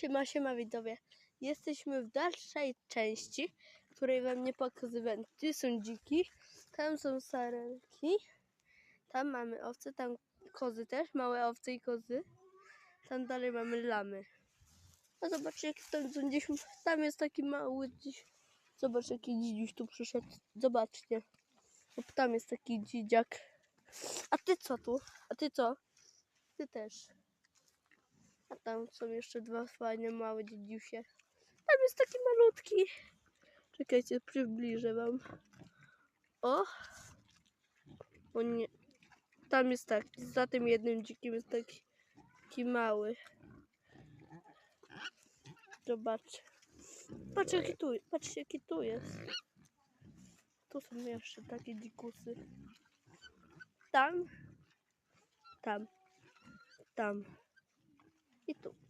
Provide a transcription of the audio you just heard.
Siema, siema widzowie. Jesteśmy w dalszej części, której wam nie pokazywałem. Tu są dziki, tam są sarenki, tam mamy owce, tam kozy też, małe owce i kozy. Tam dalej mamy lamy. A zobaczcie, jak tam są gdzieś, tam jest taki mały gdzieś. Zobacz, jaki dzidziuś tu przyszedł. Zobaczcie. O, Tam jest taki dzidziak. A ty co tu? A ty co? Ty też. A tam są jeszcze dwa fajne małe dziedziusie. Tam jest taki malutki. Czekajcie, przybliżę wam. O! O nie. Tam jest tak, za tym jednym dzikim jest taki, taki mały. Zobacz. Patrz jaki tu, patrzcie jaki tu jest. Tu są jeszcze takie dzikusy. Tam. Tam. Tam. I tu.